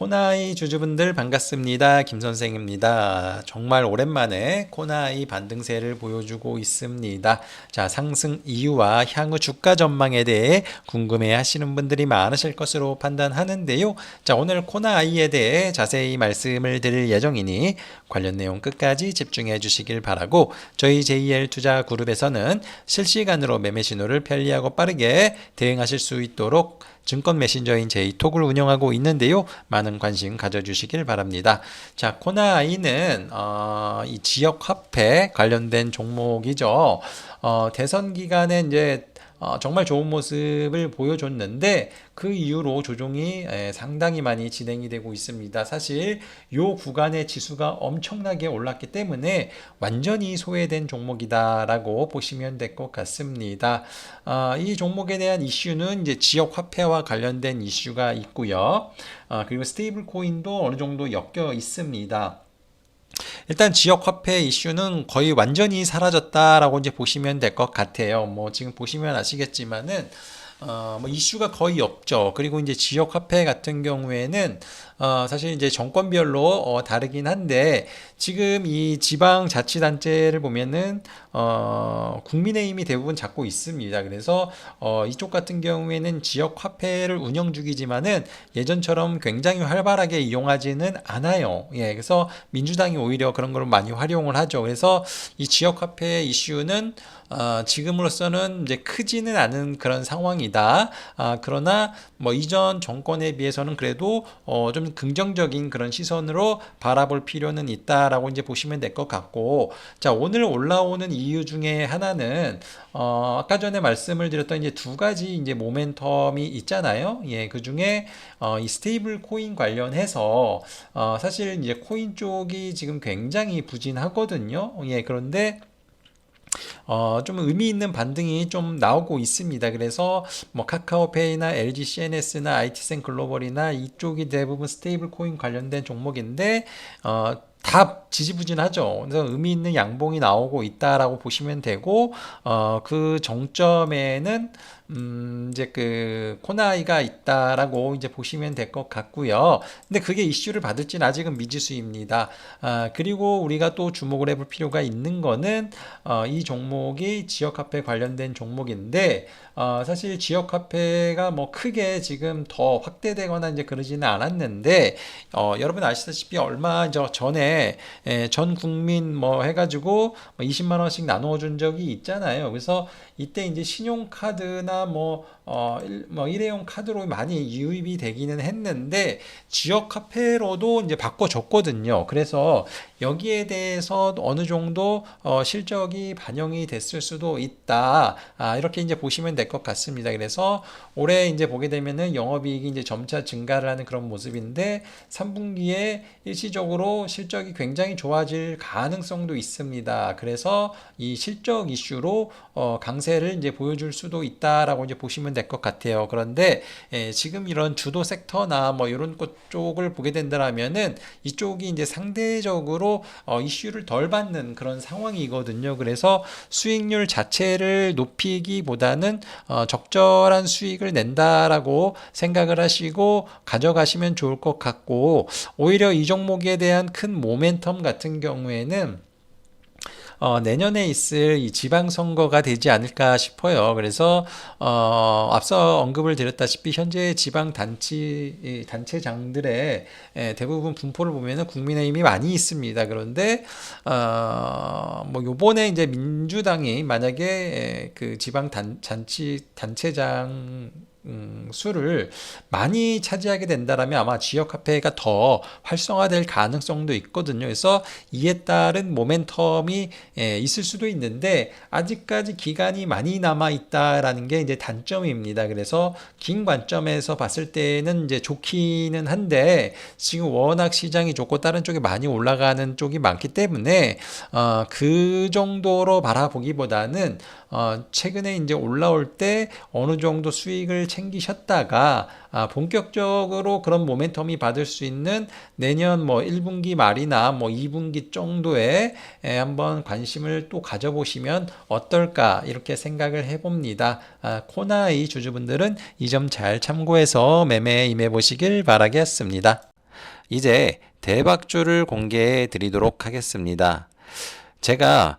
코나이 주주분들 반갑습니다. 김 선생입니다. 정말 오랜만에 코나이 반등세를 보여주고 있습니다. 자, 상승 이유와 향후 주가 전망에 대해 궁금해 하시는 분들이 많으실 것으로 판단하는데요. 자, 오늘 코나이에 대해 자세히 말씀을 드릴 예정이니 관련 내용 끝까지 집중해 주시길 바라고 저희 JL 투자 그룹에서는 실시간으로 매매 신호를 편리하고 빠르게 대응하실 수 있도록 증권 메신저인 제이톡을 운영하고 있는데요. 많은 관심 가져주시길 바랍니다. 자, 코나이는 어, 이 지역 화폐 관련된 종목이죠. 어, 대선 기간에 이제 어, 정말 좋은 모습을 보여줬는데 그 이후로 조종이 에, 상당히 많이 진행이 되고 있습니다. 사실 요 구간의 지수가 엄청나게 올랐기 때문에 완전히 소외된 종목이다라고 보시면 될 것 같습니다. 아, 이 종목에 대한 이슈는 이제 지역 화폐와 관련된 이슈가 있고요. 아, 그리고 스테이블 코인도 어느 정도 엮여 있습니다. 일단 지역 화폐 이슈는 거의 완전히 사라졌다라고 이제 보시면 될 것 같아요. 뭐 지금 보시면 아시겠지만은 어, 뭐 이슈가 거의 없죠. 그리고 이제 지역 화폐 같은 경우에는 어, 사실 이제 정권별로 어, 다르긴 한데 지금 이 지방 자치단체를 보면은 어, 국민의힘이 대부분 잡고 있습니다. 그래서 어, 이쪽 같은 경우에는 지역 화폐를 운영 중이지만은 예전처럼 굉장히 활발하게 이용하지는 않아요. 예, 그래서 민주당이 오히려 그런 걸 많이 활용을 하죠. 그래서 이 지역 화폐 이슈는 어, 지금으로서는 이제 크지는 않은 그런 상황이다. 아, 그러나 뭐 이전 정권에 비해서는 그래도 어, 좀 긍정적인 그런 시선으로 바라볼 필요는 있다라고 이제 보시면 될 것 같고, 자 오늘 올라오는 이유 중에 하나는 어, 아까 전에 말씀을 드렸던 이제 두 가지 이제 모멘텀이 있잖아요. 예, 그 중에 어, 이 스테이블 코인 관련해서 어, 사실 이제 코인 쪽이 지금 굉장히 부진하거든요. 예, 그런데 어, 좀 의미 있는 반등이 좀 나오고 있습니다. 그래서 뭐 카카오페이나 LG CNS나 IT센 글로벌이나 이쪽이 대부분 스테이블 코인 관련된 종목인데 어, 다 지지부진하죠. 그래서 의미 있는 양봉이 나오고 있다라고 보시면 되고, 어, 그 정점에는, 음, 이제 그 코나이가 있다라고 이제 보시면 될 것 같고요. 근데 그게 이슈를 받을지는 아직은 미지수입니다. 아, 그리고 우리가 또 주목을 해볼 필요가 있는 거는, 어, 이 종목이 지역화폐 관련된 종목인데, 어, 사실 지역화폐가 뭐 크게 지금 더 확대되거나 이제 그러지는 않았는데, 어, 여러분 아시다시피 얼마 전에 예, 전 국민 뭐 해가지고 20만 뭐 원씩 나누어 준 적이 있잖아요. 그래서 이때 이제 신용카드나 뭐, 어, 일, 뭐 일회용 카드로 많이 유입이 되기는 했는데 지역 화폐로도 이제 바꿔줬거든요. 그래서 여기에 대해서 어느 정도 어, 실적이 반영이 됐을 수도 있다. 아, 이렇게 이제 보시면 될 것 같습니다. 그래서 올해 이제 보게 되면은 영업이익이 이제 점차 증가를 하는 그런 모습인데 3분기에 일시적으로 실적이 굉장히 좋아질 가능성도 있습니다. 그래서 이 실적 이슈로 어, 강세 강세를 이제 보여줄 수도 있다라고 이제 보시면 될것 같아요. 그런데 예, 지금 이런 주도 섹터나 뭐 이런 것 쪽을 보게 된다라면은 이쪽이 이제 상대적으로 어, 이슈를 덜 받는 그런 상황이거든요. 그래서 수익률 자체를 높이기보다는 어, 적절한 수익을 낸다라고 생각을 하시고 가져가시면 좋을 것 같고 오히려 이 종목에 대한 큰 모멘텀 같은 경우에는 어, 내년에 있을 이 지방선거가 되지 않을까 싶어요. 그래서 어, 앞서 언급을 드렸다시피 현재 지방 단체 단체장들의 예, 대부분 분포를 보면은 국민의힘이 많이 있습니다. 그런데 어, 뭐 요번에 이제 민주당이 만약에 예, 그 지방 단, 단체장 음, 수를 많이 차지하게 된다라면 아마 지역 화폐가 더 활성화될 가능성도 있거든요. 그래서 이에 따른 모멘텀이 예, 있을 수도 있는데 아직까지 기간이 많이 남아 있다라는 게 이제 단점입니다. 그래서 긴 관점에서 봤을 때는 이제 좋기는 한데 지금 워낙 시장이 좋고 다른 쪽에 많이 올라가는 쪽이 많기 때문에 어, 그 정도로 바라보기보다는 어, 최근에 이제 올라올 때 어느 정도 수익을 챙기셨다가 아, 본격적으로 그런 모멘텀이 받을 수 있는 내년 뭐 1분기 말이나 뭐 2분기 정도에 에, 한번 관심을 또 가져보시면 어떨까 이렇게 생각을 해봅니다. 아, 코나이 주주분들은 이 점 잘 참고해서 매매에 임해 보시길 바라겠습니다. 이제 대박주를 공개해 드리도록 하겠습니다. 제가